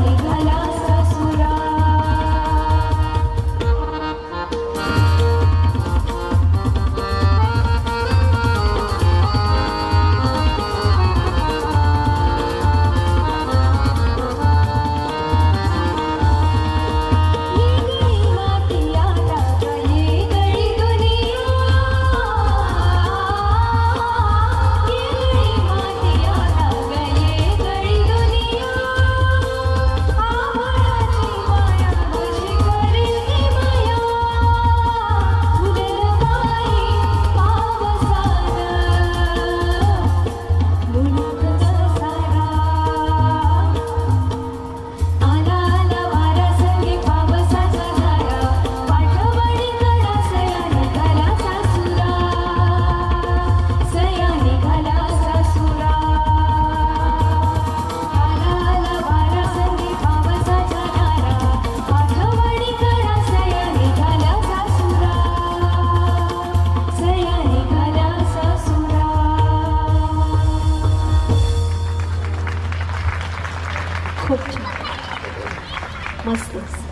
निघाला Kopça. Maslas.